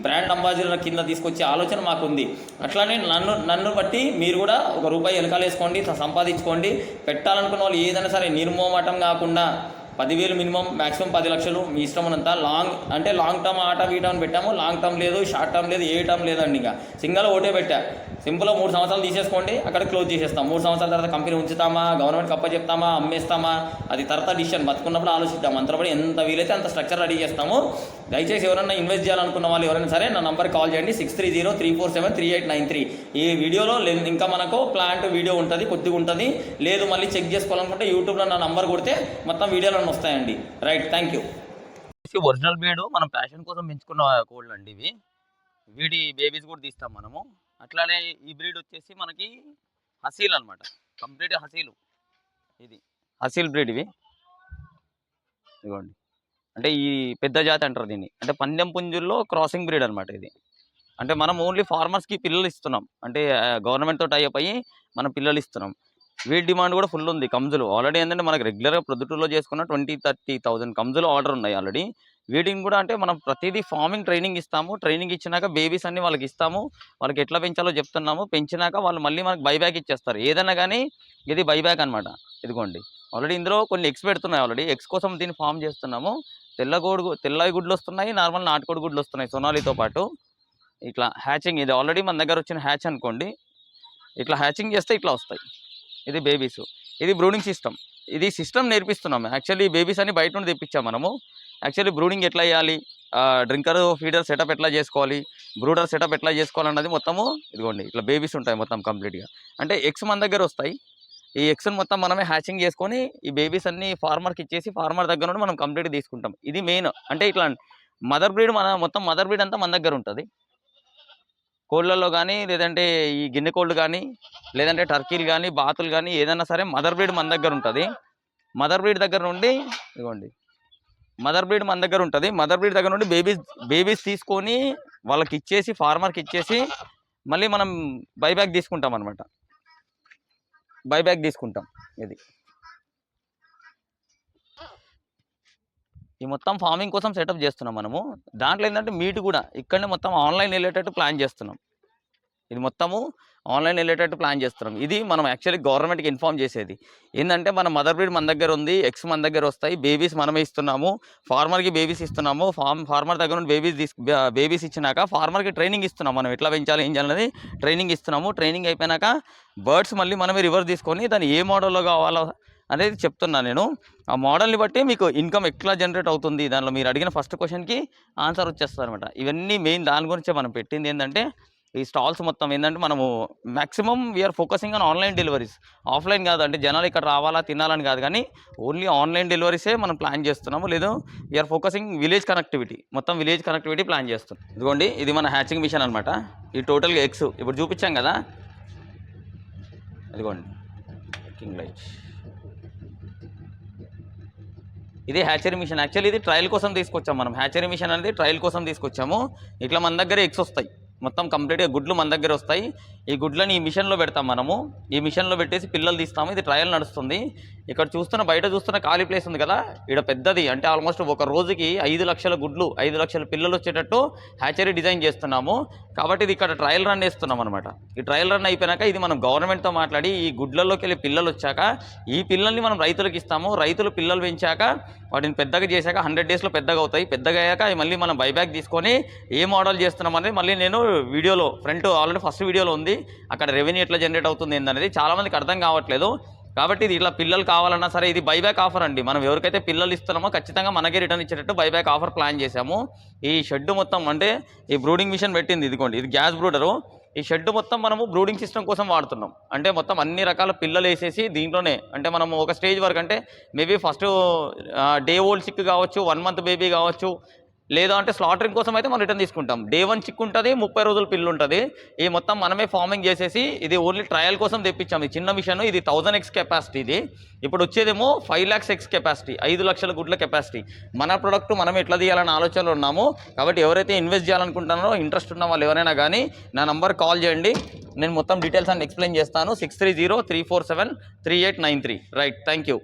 బ్రాండ్ అంబాసిడర్ కింద తీసుకొచ్చే ఆలోచన మాకుంది. అట్లానే నన్ను నన్ను బట్టి మీరు కూడా ఒక రూపాయి వెనకాలేసుకోండి సంపాదించుకోండి. పెట్టాలనుకున్న వాళ్ళు ఏదైనా సరే నిర్మోమటం కాకుండా పదివేలు మినిమం మాక్సిమం పది లక్షలు మీ ఇష్టం ఉన్నంత లాంగ్ అంటే లాంగ్ టర్మ్ ఆట వీట పెట్టాము. లాంగ్ టర్మ్ లేదు షార్ట్ టర్మ్ లేదు ఏ టర్మ్ లేదండి ఇంకా. సింగల్ ఓటే పెట్టా. సింపుల్గా మూడు సంవత్సరాలు తీసేసుకోండి అక్కడ క్లోజ్ చేసేస్తాం. మూడు సంవత్సరాల తర్వాత కంపెనీ ఉంచుతామా గవర్నమెంట్ కప్ప చెప్తామా అమ్మేస్తామా అది తర్వాత డిసిషన్ బతుకున్నప్పుడు ఆలోచిద్దాం. అంతపడి ఎంత వీలైతే అంత స్ట్రక్చర్ రెడీ చేస్తాము. దయచేసి ఎవరైనా ఇన్వెస్ట్ చేయాలనుకున్న వాళ్ళు ఎవరైనా సరే నా నంబర్ కాల్ చేయండి. Six three zero three four seven three eight nine three ఈ వీడియోలో ఇంకా మనకు ప్లాంట్ వీడియో ఉంటుంది కొద్దిగా ఉంటుంది. లేదు మళ్ళీ చెక్ చేసుకోవాలనుకుంటే యూట్యూబ్లో నా నంబర్ కొడితే మొత్తం వీడియోలో వస్తాయండి. రైట్ థ్యాంక్ యూ ఒరిజినల్ బీడు మనం ప్యాషన్ కోసం పెంచుకున్న కోళ్ళు అండి ఇవి. వీటి బేబీస్ కూడా తీస్తాం మనము. అట్లానే ఈ బ్రీడ్ వచ్చేసి మనకి హసీల్ అనమాట కంప్లీట్ హసీలు. ఇది హసీల్ బ్రీడ్ ఇవి. ఇదిగోండి. అంటే ఈ పెద్ద జాతి అంటారు దీన్ని. అంటే పందెం పుంజుల్లో క్రాసింగ్ బ్రీడ్ అనమాట ఇది. అంటే మనం ఓన్లీ ఫార్మర్స్కి పిల్లలు ఇస్తున్నాం. అంటే గవర్నమెంట్తో టైప్ అయ్యి మనం పిల్లలు ఇస్తున్నాం. వీటి డిమాండ్ కూడా ఫుల్ ఉంది. కంజులు ఆల్రెడీ ఏంటంటే మనకి రెగ్యులర్గా ప్రొద్దుటూరులో చేసుకున్న ట్వంటీ థర్టీ థౌసండ్ కంజులు ఆర్డర్ ఉన్నాయి ఆల్రెడీ వీటిని కూడా అంటే మనం ప్రతిదీ ఫార్మింగ్ ట్రైనింగ్ ఇస్తాము. ట్రైనింగ్ ఇచ్చినాక బేబీస్ అన్ని వాళ్ళకి ఇస్తాము. వాళ్ళకి ఎట్లా పెంచాలో చెప్తున్నాము. పెంచినాక వాళ్ళు మళ్ళీ మనకి బైబ్యాక్ ఇచ్చేస్తారు. ఏదైనా కానీ ఇది బైబ్యాక్ అనమాట ఇదిగోండి. ఆల్రెడీ ఇందులో కొన్ని ఎగ్స్ పెడుతున్నాయి ఆల్రెడీ. ఎగ్స్ కోసం దీన్ని ఫామ్ చేస్తున్నాము. తెల్ల తెల్లవి తెల్ల గుడ్లు వస్తున్నాయి. నార్మల్ నాటుకోడి గుడ్లు వస్తున్నాయి సొనాలితో పాటు. ఇట్లా హ్యాచింగ్ ఇది ఆల్రెడీ మన దగ్గర వచ్చిన హ్యాచ్ అనుకోండి. ఇట్లా హ్యాచింగ్ చేస్తే ఇట్లా వస్తాయి. ఇది బేబీస్. ఇది బ్రూడింగ్ సిస్టమ్. ఇది సిస్టమ్ నేర్పిస్తున్నాము యాక్చువల్లీ బేబీస్ అని బయట నుండి తెప్పించాం మనము. యాక్చువల్లీ బ్రూడింగ్ ఎట్లా చేయాలి? డ్రింకర్ ఫీడర్ సెటప్ ఎట్లా చేసుకోవాలి? బ్రూడర్ సెటప్ ఎట్లా చేసుకోవాలన్నది మొత్తము ఇదిగోండి ఇట్లా బేబీస్ ఉంటాయి మొత్తం కంప్లీట్గా. అంటే ఎగ్స్ మన దగ్గర వస్తాయి. ఈ ఎగ్స్ని మొత్తం మనమే హ్యాచింగ్ చేసుకొని ఈ బేబీస్ అన్ని ఫార్మర్కి ఇచ్చేసి ఫార్మర్ దగ్గర నుండి మనం కంప్లీట్ తీసుకుంటాం. ఇది మెయిన్. అంటే ఇట్లా మదర్ బ్రీడ్ మన మొత్తం మదర్ బ్రీడ్ అంతా మన దగ్గర ఉంటుంది. కోళ్ళల్లో కానీ లేదంటే ఈ గిన్నె కోళ్ళు కానీ లేదంటే టర్కీలు కానీ బాతులు కానీ ఏదైనా సరే మదర్ బ్రీడ్ మన దగ్గర ఉంటుంది. మదర్ బ్రీడ్ దగ్గర నుండి ఇదిగోండి మదర్ బ్రీడ్ మన దగ్గర ఉంటుంది. మదర్ బ్రీడ్ దగ్గర నుండి బేబీస్ బేబీస్ తీసుకొని వాళ్ళకి ఇచ్చేసి ఫార్మర్కి ఇచ్చేసి మళ్ళీ మనం బైబ్యాక్ తీసుకుంటాం అనమాట బైబ్యాక్ తీసుకుంటాం ఇది. ఈ మొత్తం ఫార్మింగ్ కోసం సెటప్ చేస్తున్నాం మనము. దాంట్లో ఏంటంటే మీట్ కూడా ఇక్కడనే మొత్తం ఆన్లైన్ వెళ్ళేటట్టు ప్లాన్ చేస్తున్నాం. ఇది మొత్తము ఆన్లైన్ వెళ్ళేటట్టు ప్లాన్ చేస్తున్నాం. ఇది మనం యాక్చువల్లీ గవర్నమెంట్కి ఇన్ఫామ్ చేసేది. ఏంటంటే మన మదర్ బ్రీడ్ మన దగ్గర ఉంది ఎక్స్ మన దగ్గర వస్తాయి బేబీస్ మనమే ఇస్తున్నాము ఫార్మర్కి బేబీస్ ఇస్తున్నాము ఫార్మ్ ఫార్మర్ దగ్గర నుండి బేబీస్ తీసుకు బేబీస్ ఇచ్చినాక ఫార్మర్కి ట్రైనింగ్ ఇస్తున్నాం మనం. ఎట్లా పెంచాలి ఏం చేయాలనేది ట్రైనింగ్ ఇస్తున్నాము. ట్రైనింగ్ అయిపోయినాక బర్డ్స్ మళ్ళీ మనమే రివర్స్ తీసుకొని దాన్ని ఏ మోడల్లో కావాలో అనేది చెప్తున్నాను నేను. ఆ మోడల్ని బట్టి మీకు ఇన్కమ్ ఎట్లా జనరేట్ అవుతుంది దానిలో మీరు అడిగిన ఫస్ట్ క్వశ్చన్కి ఆన్సర్ వచ్చేస్తుంది అనమాట ఇవన్నీ మెయిన్ దాని గురించే మనం పెట్టింది ఏంటంటే ఈ స్టాల్స్ మొత్తం ఏంటంటే మనము maximum we are focusing on online deliveries offline కాదు అంటే జనాలు ఇక్కడ రావాలా తినాలని కాదు కానీ ఓన్లీ ఆన్లైన్ డెలివరీసే మనం ప్లాన్ చేస్తున్నాము. లేదు we are focusing village connectivity మొత్తం విలేజ్ కనెక్టివిటీ ప్లాన్ చేస్తున్నాం. ఇదిగోండి ఇది మన హ్యాచింగ్ మిషన్ అనమాట ఈ టోటల్గా ఎగ్స్ ఇప్పుడు చూపించాం కదా. ఇదిగోండి. కింగ్ లైట్ ఇది హ్యాచరీ మిషన్ యాక్చువల్లీ ఇది ట్రయల్ కోసం తీసుకొచ్చాము మనం. హ్యాచరీ మిషన్ అనేది ట్రయల్ కోసం తీసుకొచ్చాము. ఇట్లా మన దగ్గర ఎగ్స్ వస్తాయి. మొత్తం కంప్లీట్గా గుడ్లు మన దగ్గర వస్తాయి. ఈ గుడ్లని ఈ మిషన్లో పెడతాం మనము. ఈ మిషన్లో పెట్టేసి పిల్లలు తీస్తాము. ఇది ట్రయల్ నడుస్తుంది. ఇక్కడ చూస్తున్న బయట చూస్తున్న ఖాళీ ప్లేస్ ఉంది కదా. ఇక్కడ పెద్దది. అంటే ఆల్మోస్ట్ ఒక రోజుకి ఐదు లక్షల గుడ్లు ఐదు లక్షల పిల్లలు వచ్చేటట్టు హ్యాచరీ డిజైన్ చేస్తున్నాము. కాబట్టి ఇది ఇక్కడ ట్రయల్ రన్ వేస్తున్నాం అనమాట ఈ ట్రయల్ రన్ అయిపోయినాక ఇది మనం గవర్నమెంట్తో మాట్లాడి ఈ గుడ్లలోకి వెళ్ళి పిల్లలు వచ్చాక ఈ పిల్లల్ని మనం రైతులకు ఇస్తాము. రైతులు పిల్లలు పెంచాక వాటిని పెద్దగా చేశాక హండ్రెడ్ డేస్లో పెద్దగా అవుతాయి. పెద్దగా అయ్యాక మళ్ళీ మనం బైబ్యాక్ తీసుకొని ఏ మోడల్ చేస్తున్నాం అనేది మళ్ళీ నేను వీడియోలో ఫ్రంట్ ఆల్రెడీ ఫస్ట్ వీడియోలో ఉంది. అక్కడ రెవెన్యూ ఎట్లా జనరేట్ అవుతుంది ఏందనేది చాలామందికి అర్థం కావట్లేదు. కాబట్టి ఇది ఇట్లా పిల్లలు కావాలన్నా సరే ఇది బైబ్యాక్ ఆఫర్ అండి. మనం ఎవరికైతే పిల్లలు ఇస్తున్నామో ఖచ్చితంగా మనకే రిటర్న్ ఇచ్చేటట్టు బైబ్యాక్ ఆఫర్ ప్లాన్ చేశాము. ఈ షెడ్ మొత్తం అంటే ఈ బ్రూడింగ్ మిషన్ పెట్టింది ఇదిగోండి. ఇది గ్యాస్ బ్రూడరు ఈ షెడ్ మొత్తం మనము బ్రూడింగ్ సిస్టమ్ కోసం వాడుతున్నాం. అంటే మొత్తం అన్ని రకాల పిల్లలు వేసేసి దీంట్లోనే అంటే మనము ఒక స్టేజ్ వరకు అంటే maybe first day old chick కావచ్చు వన్ మంత్ బేబీ కావచ్చు లేదా అంటే స్లాటరింగ్ కోసం అయితే మనం రిటర్న్ తీసుకుంటాం. డే వన్ చిక్ ఉంటుంది ముప్పై రోజుల పిల్లు ఉంటుంది. ఈ మొత్తం మనమే ఫార్మింగ్ చేసేసి ఇది ఓన్లీ ట్రయల్ కోసం తెప్పించాం. ఇది చిన్న మిషన్ ఇది థౌజండ్ ఎక్స్ కెపాసిటీ ఇది. ఇప్పుడు వచ్చేదేమో ఫైవ్ ల్యాక్స్ ఎక్స్ కెపాసిటీ ఐదు లక్షల గుడ్ల కెపాసిటీ మన ప్రొడక్ట్ మనం ఎట్లా తీయాలని ఆలోచనలో ఉన్నాము. కాబట్టి ఎవరైతే ఇన్వెస్ట్ చేయాలనుకుంటున్నారో ఇంట్రెస్ట్ ఉన్న వాళ్ళు ఎవరైనా కానీ నా నంబర్ కాల్ చేయండి. నేను మొత్తం డీటెయిల్స్ అని ఎక్స్ప్లెయిన్ చేస్తాను. Six three zero three four seven three eight nine three right thank you